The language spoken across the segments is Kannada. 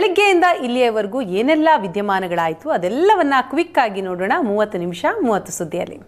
ಬೆಳಿಗ್ಗೆಯಿಂದ ಇಲ್ಲಿಯವರೆಗೂ ಏನೆಲ್ಲ ವಿದ್ಯಮಾನಗಳಾಯಿತು ಅದೆಲ್ಲವನ್ನ ಕ್ವಿಕ್ ಆಗಿ ನೋಡೋಣ ಮೂವತ್ತು ನಿಮಿಷ ಮೂವತ್ತು ಸುದ್ದಿಯಲ್ಲಿ.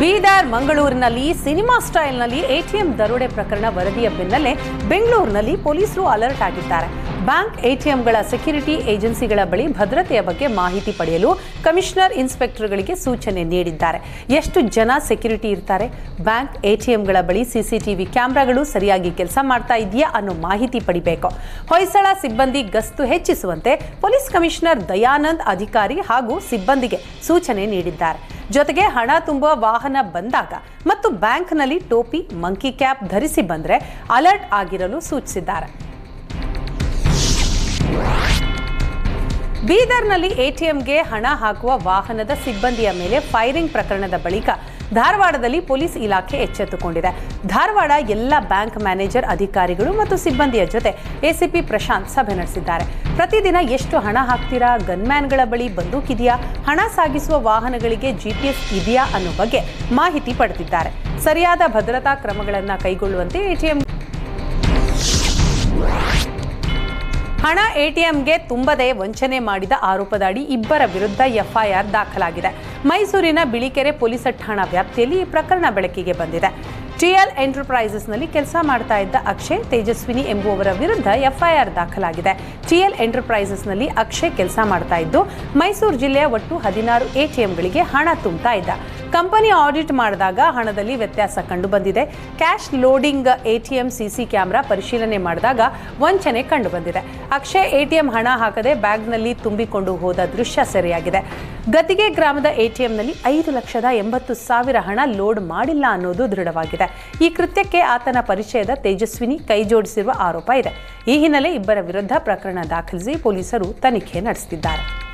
ಬೀದರ್ ಮಂಗಳೂರಿನಲ್ಲಿ ಸಿನಿಮಾ ಸ್ಟೈಲ್ನಲ್ಲಿ ಎಟಿಎಂ ದರೋಡೆ ಪ್ರಕರಣ ವರದಿಯ ಬೆನ್ನಲ್ಲೇ ಬೆಂಗಳೂರಿನಲ್ಲಿ ಪೊಲೀಸರು ಅಲರ್ಟ್ ಆಗಿದ್ದಾರೆ. ಬ್ಯಾಂಕ್ ಎಟಿಎಂಗಳ ಸೆಕ್ಯೂರಿಟಿ ಏಜೆನ್ಸಿಗಳ ಬಳಿ ಭದ್ರತೆಯ ಬಗ್ಗೆ ಮಾಹಿತಿ ಪಡೆಯಲು ಕಮಿಷನರ್ ಇನ್ಸ್ಪೆಕ್ಟರ್ಗಳಿಗೆ ಸೂಚನೆ ನೀಡಿದ್ದಾರೆ. ಎಷ್ಟು ಜನ ಸೆಕ್ಯೂರಿಟಿ ಇರ್ತಾರೆ? ಬ್ಯಾಂಕ್ ಎಟಿಎಂಗಳ ಬಳಿ ಸಿಸಿಟಿವಿ ಕ್ಯಾಮೆರಾಗಳು ಸರಿಯಾಗಿ ಕೆಲಸ ಮಾಡ್ತಾ ಇದೆಯಾ ಅನ್ನೋ ಮಾಹಿತಿ ಪಡಿಬೇಕು. ಹೊಯ್ಸಳ ಸಿಬ್ಬಂದಿ ಗಸ್ತು ಹೆಚ್ಚಿಸುವಂತೆ ಪೊಲೀಸ್ ಕಮಿಷನರ್ ದಯಾನಂದ್ ಅಧಿಕಾರಿ ಹಾಗೂ ಸಿಬ್ಬಂದಿಗೆ ಸೂಚನೆ ನೀಡಿದ್ದಾರೆ. ಜೊತೆಗೆ ಹಣ ತುಂಬುವ ವಾಹನ ಬಂದಾಗ ಮತ್ತು ಬ್ಯಾಂಕ್ನಲ್ಲಿ ಟೋಪಿ, ಮಂಕಿ ಕ್ಯಾಪ್ ಧರಿಸಿ ಬಂದರೆ ಅಲರ್ಟ್ ಆಗಿರಲು ಸೂಚಿಸಿದ್ದಾರೆ. ಬೀದರ್ನಲ್ಲಿ ಎಟಿಎಂಗೆ ಹಣ ಹಾಕುವ ವಾಹನದ ಸಿಬ್ಬಂದಿಯ ಮೇಲೆ ಫೈರಿಂಗ್ ಪ್ರಕರಣದ ಬಳಿಕ ಧಾರವಾಡದಲ್ಲಿ ಪೊಲೀಸ್ ಇಲಾಖೆ ಎಚ್ಚೆತ್ತುಕೊಂಡಿದೆ. ಧಾರವಾಡ ಎಲ್ಲ ಬ್ಯಾಂಕ್ ಮ್ಯಾನೇಜರ್ ಅಧಿಕಾರಿಗಳು ಮತ್ತು ಸಿಬ್ಬಂದಿಯ ಜೊತೆ ಎಸಿಪಿ ಪ್ರಶಾಂತ್ ಸಭೆ ನಡೆಸಿದ್ದಾರೆ. ಪ್ರತಿದಿನ ಎಷ್ಟು ಹಣ ಹಾಕ್ತೀರಾ? ಗನ್ಮ್ಯಾನ್ಗಳ ಬಳಿ ಬಂದೂಕಿದೆಯಾ ಹಣ ಸಾಗಿಸುವ ವಾಹನಗಳಿಗೆ ಜಿಪಿಎಸ್ ಇದೆಯಾ ಅನ್ನೋ ಬಗ್ಗೆ ಮಾಹಿತಿ ಪಡೆದಿದ್ದಾರೆ. ಸರಿಯಾದ ಭದ್ರತಾ ಕ್ರಮಗಳನ್ನು ಕೈಗೊಳ್ಳುವಂತೆ ಎಟಿಎಂ ಹಣ ಎಟಿಎಂಗೆ ತುಂಬದೆ ವಂಚನೆ ಮಾಡಿದ ಆರೋಪದಡಿ ಇಬ್ಬರ ವಿರುದ್ಧ ಎಫ್ಐಆರ್ ದಾಖಲಾಗಿದೆ. ಮೈಸೂರಿನ ಬಿಳಿಕೆರೆ ಪೊಲೀಸ್ ಠಾಣಾ ವ್ಯಾಪ್ತಿಯಲ್ಲಿ ಈ ಪ್ರಕರಣ ಬೆಳಕಿಗೆ ಬಂದಿದೆ. ಟಿಎಲ್ ಎಂಟರ್ಪ್ರೈಸಸ್ನಲ್ಲಿ ಕೆಲಸ ಮಾಡ್ತಾ ಇದ್ದ ಅಕ್ಷಯ್ ತೇಜಸ್ವಿನಿ ಎಂಬುವವರ ವಿರುದ್ಧ ಎಫ್ಐಆರ್ ದಾಖಲಾಗಿದೆ. ಟಿಎಲ್ ಎಂಟರ್ಪ್ರೈಸಸ್ನಲ್ಲಿ ಅಕ್ಷಯ್ ಕೆಲಸ ಮಾಡ್ತಾ ಇದ್ದು, ಮೈಸೂರು ಜಿಲ್ಲೆಯ ಒಟ್ಟು ಹದಿನಾರು ಎಟಿಎಂಗಳಿಗೆ ಹಣ ತುಂಬುತ್ತಾ ಇದ್ದ. ಕಂಪನಿ ಆಡಿಟ್ ಮಾಡಿದಾಗ ಹಣದಲ್ಲಿ ವ್ಯತ್ಯಾಸ ಕಂಡುಬಂದಿದೆ. Cash loading ATM, CC camera ಪರಿಶೀಲನೆ ಮಾಡಿದಾಗ ವಂಚನೆ ಕಂಡುಬಂದಿದೆ. ಅಕ್ಷಯ್ ಎಟಿಎಂ ಹಣ ಹಾಕದೆ ಬ್ಯಾಗ್ನಲ್ಲಿ ತುಂಬಿಕೊಂಡು ಹೋದ ದೃಶ್ಯ ಸೆರೆಯಾಗಿದೆ. ಗತಿಗೆ ಗ್ರಾಮದ ಎಟಿಎಂನಲ್ಲಿ ಐದು ಲಕ್ಷದ ಎಂಬತ್ತು ಸಾವಿರ ಹಣ ಲೋಡ್ ಮಾಡಿಲ್ಲ ಅನ್ನೋದು ದೃಢವಾಗಿದೆ. ಈ ಕೃತ್ಯಕ್ಕೆ ಆತನ ಪರಿಚಯದ ತೇಜಸ್ವಿನಿ ಕೈಜೋಡಿಸಿರುವ ಆರೋಪ ಇದೆ. ಈ ಹಿನ್ನೆಲೆ ಇಬ್ಬರ ವಿರುದ್ಧ ಪ್ರಕರಣ ದಾಖಲಿಸಿ ಪೊಲೀಸರು ತನಿಖೆ ನಡೆಸುತ್ತಿದ್ದಾರೆ.